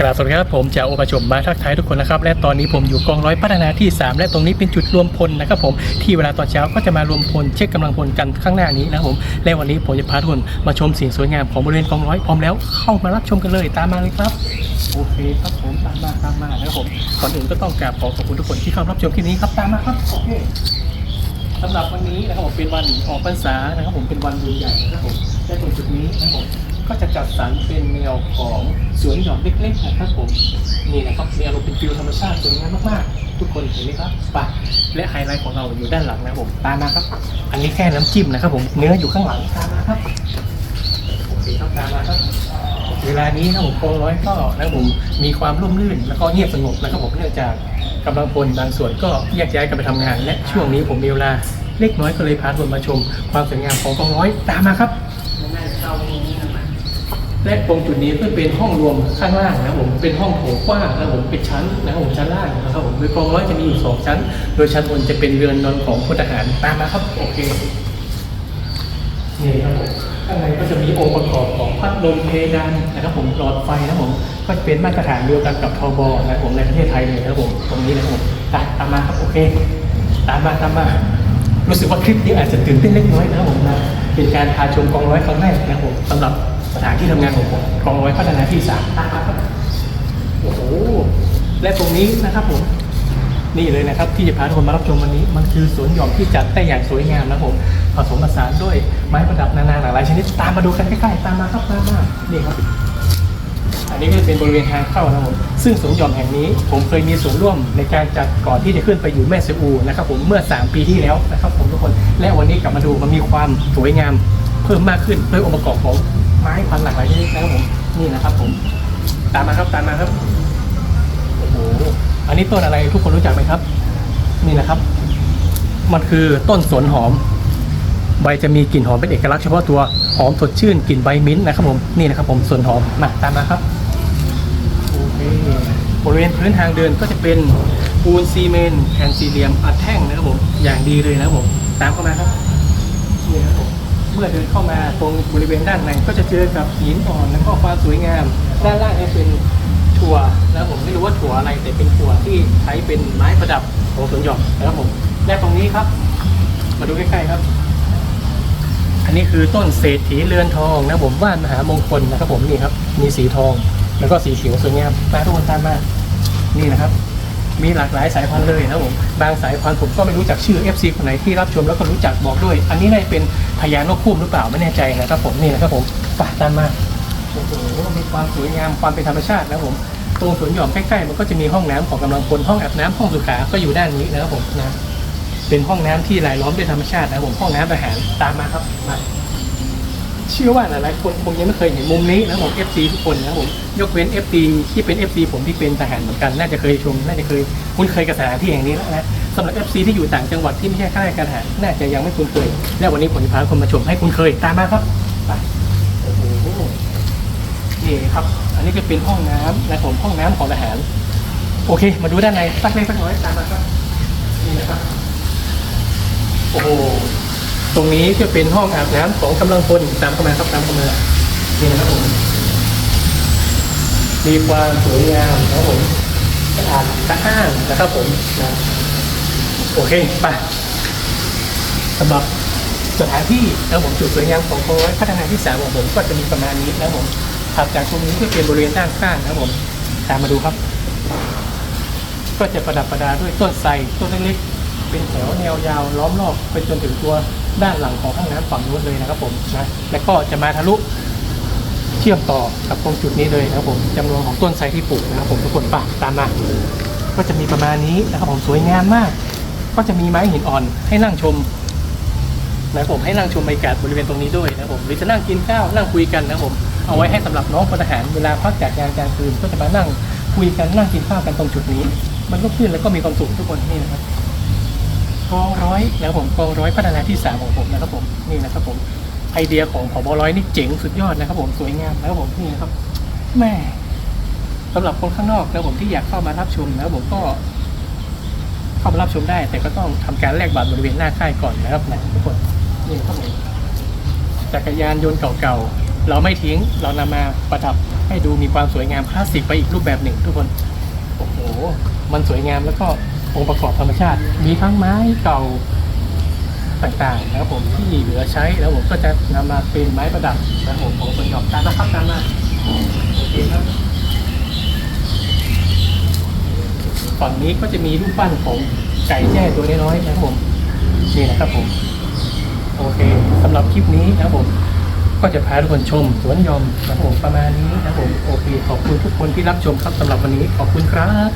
กราบสวัสดีครับผมจากโอปชมมาทักทายทุกคนนะครับและตอนนี้ผมอยู่กองร้อยพัฒนาที่ 3 และตรงนี้เป็นจุดรวมพลนะครับผมที่เวลาตอนเช้าก็จะมารวมพลเช็คกำลังพลกันข้างหน้านี้นะครับผมและวันนี้ผมจะพาทุกคนมาชมสิ่งสวยงามของบริเวณกองร้อยพร้อมแล้วเข้ามารับชมกันเลยตามมาเลยครับโอเคครับผมตามมาตามมานะครับผมก่อนอื่นก็ต้องกราบขอขอบคุณทุกคนที่เข้ารับชมคลิปนี้ครับตามมาครับโอเคสำหรับวันนี้นะครับผมเป็นวันออกพรรษานะครับผมเป็นวันบุญใหญ่นะครับผมและตรงจุดนี้นะครับผม ก็จะจัดสรรเป็นแนวของสวนหย่อมเล็กๆนะครับผมนี่นะครับมีอารมณ์เป็นฟิลธรรมชาติสวยงามมากๆ ทุกคนเห็นไหมครับไปและไฮไลท์ของเราอยู่ด้านหลังนะครับผมตามมาครับ อันนี้แค่น้ำจิ้มนะครับผมเนื้ออยู่ข้างหลังตามมาครับโอเคครับตามมาครับเวลานี้นะผมกองร้อยก็นะครับผมมีความร่มรื่นแล้วก็เงียบสงบนะครับผมเนื่องจากกำลังพลบางส่วนก็แยกย้ายกันไปทำงาน และช่วงนี้ผมมีเวลาเล็กน้อยก็เลยพาทุกคนมาชม ความสวยงามของกองร้อยตามมาครับ และตรงจุดนี้ก็เป็นห้องรวมข้างล่างนะผมเป็นห้องโถงกว้างนะผมเป็นชั้นนะผมชั้นล่างนะครับผมโดยกองร้อยจะมีอยู่สองชั้น โดยชั้นบนจะเป็นเรือนนอนของพลทหารตามมาครับโอเคนี่ครับผมข้างในก็จะมีองค์ประกอบของพัดลมเพดานนะครับผมหลอดไฟนะผมก็จะเป็นมาตรฐานเดียวกันกับทบนะผมในประเทศไทยเลยนะครับผมตรงนี้นะครับผมตามตามมาครับโอเค ตามมาตามมารู้สึกว่าคลิปนี้อาจจะตื่นเต้นเล็กน้อยนะครับผมนะเป็นการพาชมกองร้อยครั้งแรกนะครับผมสำหรับ สถานที่ทำงานของผมกองร้อยพัฒนาที่สามตามมาครับโอ้โหและตรงนี้นะครับผมนี่เลยนะครับ ที่จะพาทุกคนมารับชมวันนี้ มันคือสวนหย่อมที่จัดได้อย่างสวยงามนะครับผมผสมผสานด้วยไม้ประดับนานาหลากหลายชนิดตามมาดูกันใกล้ๆตามมาครับตามมานี่ครับ อันนี้ก็จะเป็นบริเวณทางเข้านะครับผมซึ่งสวนหย่อมแห่งนี้ ผมเคยมีส่วนร่วมในการจัดก่อนที่จะขึ้นไปอยู่แม่เสอูนะครับผมเมื่อ 3 ปีที่แล้วนะครับผมทุกคน และวันนี้กลับมาดูมันมีความสวยงามเพิ่มมากขึ้นด้วยองค์ประกอบของ ไม้พันหลากหลายชนิดนะครับผมนี่นะครับผม ตามมาครับตามมาครับโอ้โหอันนี้ต้นอะไรทุกคนรู้จักไหมครับ นี่นะครับ มันคือต้นสนหอม ใบจะมีกลิ่นหอมเป็นเอกลักษณ์เฉพาะตัวหอมสดชื่นกลิ่นใบมิ้นท์นะครับผมนี่นะครับผมสวนหอมมาตามมาครับโอเคบริเวณพื้นทางเดินก็จะเป็นปูนซีเมนต์แผ่นสี่เหลี่ยมอัดแท่งนะครับผมอย่างดีเลยนะครับผมตามเข้ามาครับ มเมื่อเดินเข้ามาตรงบริเวณด้านในก็จะเจอกับหินอ่อนแล้วก็ความสวยงาม ด้านล่างเนี่ยเป็นถั่วนะครับผมไม่รู้ว่าถั่วอะไรแต่เป็นถั่วที่ใช้เป็นไม้ประดับของสวนหย่อมนะครับผมและตรงนี้ครับ มาดูใกล้ๆครับ อันนี้คือต้นเศรษฐีเรือนทองนะผมว่านมหามงคลนะครับผมนี่ครับ มีสีทองแล้วก็สีเขียวสวยงามตาทุกคนตามมานี่นะครับ มีหลากหลายสายพันธุ์เลยนะครับผมบางสายพันธุ์ผมก็ไม่รู้จักชื่อ FC คนไหนที่รับชมแล้วก็รู้จักบอกด้วย อันนี้ได้เป็นพญานกคู่หรือเปล่าไม่แน่ใจนะครับผมนี่นะครับผมไปตามมาโอ้โหมีความสวยงามความเป็นธรรมชาตินะครับผมตรงสวนหย่อมใกล้ๆมันก็จะมีห้องน้ำของกำลังพลห้องอาบน้ำห้องสุขาก็อยู่ด้านนี้นะครับผมนะเป็นห้องน้ำที่รายล้อมด้วยธรรมชาตินะครับผมห้องน้ำทหารตามมาครับมา เชื่อว่าหลายๆคนคงยังไม่เคยเห็นมุมนี้นะครับผม FC ทุกคนนะผมยกเว้น FC ที่เป็น FC ผมที่เป็นทหารเหมือนกันน่าจะเคยชม น่าจะเคยคุ้นเคยกับสถานที่แห่งนี้แล้วนะสำหรับ FC ที่อยู่ต่างจังหวัดที่ไม่ใช่ข้าราชการทหารน่าจะยังไม่คุ้นเคย และวันนี้ผมจะพาคนมาชมให้คุ้นเคยตามมาครับไปโอ้โหนี่ครับ อันนี้ก็เป็นห้องน้ำนะผมห้องน้ำของทหารโอเค มาดูด้านในสักเล็กสักน้อยตามมาครับนี่นะครับโอ้โห ตรงนี้จะเป็นห้องอาบน้ำของกำลังพลตามเข้ามาครับตามเข้ามานี่นะครับผมมีความสวยงามนะครับผมสะอาดสะอ้านนะครับผมนะโอเคไปสำหรับสถานที่นะครับผมจุดสวยงามของกองร้อยพัฒนาที่สามของผมก็จะมีประมาณนี้นะครับผมถัดจากตรงนี้ก็เป็นบริเวณด้านข้างนะครับผมตามมาดูครับ ก็จะประดับประดาด้วยต้นไทรต้นเล็กๆเป็นแถวแนวยาวล้อมรอบไปจนถึงตัว ด้านหลังของห้องน้ำฝั่งนู้นเลยนะครับผมนะแล้วก็จะมาทะลุเชื่อมต่อกับตรงจุดนี้เลยนะครับผมจำนวนของต้นไทรที่ปลูกนะครับผมทุกคนไป่ะตามมา ก็จะมีประมาณนี้นะครับผมสวยงามมาก ก็จะมีไม้หินอ่อนให้นั่งชมนะครับผมให้นั่งชมบรรยากาศบริเวณตรงนี้ด้วยนะครับผมหรือจะนั่งกินข้าวนั่งคุยกันนะครับผมเอาไว้ให้สำหรับน้องพลทหารเวลาพักจากงานกลางคืนก็จะมานั่งคุยกันนั่งกินข้าวกันตรงจุดนี้ มันก็ขึ้นแล้วก็มีความสุขทุกคนนี่นะครับ กองร้อยนะครับผมกองร้อยพัฒนาที่สามของผมนะครับผมนี่นะครับผมไอเดียของผบร้อยนี่เจ๋งสุดยอดนะครับผมสวยงามนะครับผมนี่นะครับแม่สำหรับคนข้างนอกนะครับผมที่อยากเข้ามารับชมนะครับผมก็เข้ามารับชมได้ แต่ก็ต้องทำการแลกบัตรบริเวณหน้าค่ายก่อนนะครับนะทุกคนนี่ครับผมจักรยานยนต์เก่าๆเราไม่ทิ้งเรานำมาประดับให้ดูมีความสวยงามคลาสสิกไปอีกรูปแบบหนึ่ง ทุกคนโอ้โหมันสวยงามแล้วก็ องค์ประกอบธรรมชาติ มีทั้งไม้เก่าต่างๆนะครับผมที่เหลือใช้แล้วผมก็จะนำมาเป็นไม้ประดับนะครับผมของคนชอบตามนะครับตามมาโอเคครับฝั่งนี้ก็จะมีรูปปั้นของไก่แจ้ตัวน้อยๆนะครับผมนี่นะครับผมโอเคสำหรับคลิปนี้นะครับผม ก็จะพาทุกคนชมสวนยอมนะครับผมประมาณนี้นะครับผมโอเคขอบคุณทุกคนที่รับชมครับสำหรับวันนี้ขอบคุณครับ